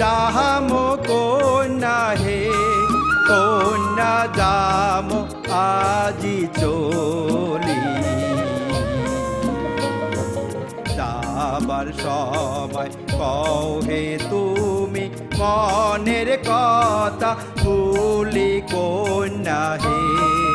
যাহাম কন্যা হে, কন্যা যাম, আজি চলি। যাবার সময় কহে তুমি মনের কথা, ভুলি কন্যা হে।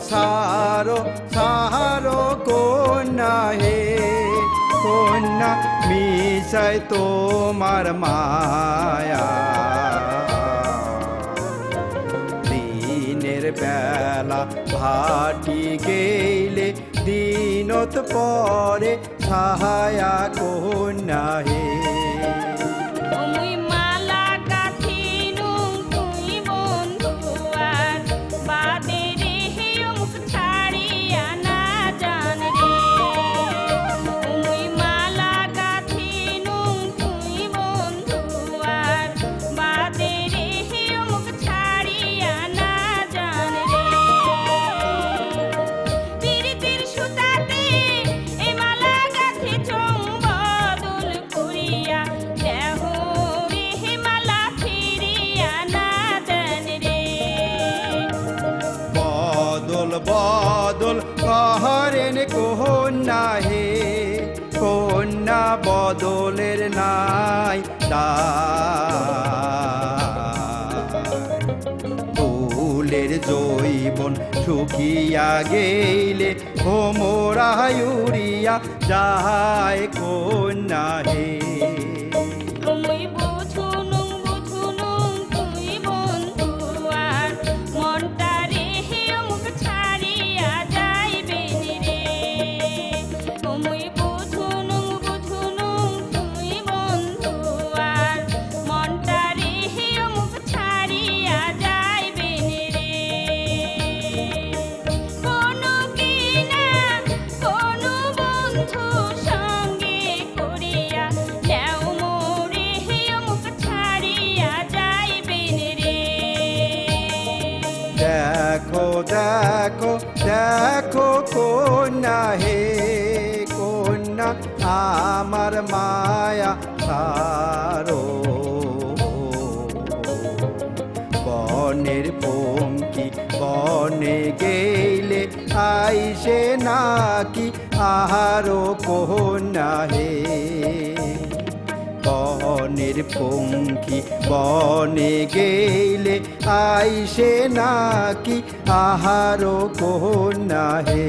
সারো সারো কন্যা হে। কন্যা মিশাই তোমার মায়া। দিনের বেলা ভাটি গেলে দিনত পরে ছায়া কন্যা বদলের নাই ফুলের জৈবন শুকিয়া গেলে হোমরা উড়িয়া যায় কন্যা হে। দেখো দেখো দেখো কন্যা, হে কন্যা, আমার মায়া সারো বনের পঙ্কি, বনে গেলে আইসে নাকি আহারো কন্যা, হে বনের পঙ্কি বনে গেলে আইসে নাকি আহার কন্যা হে।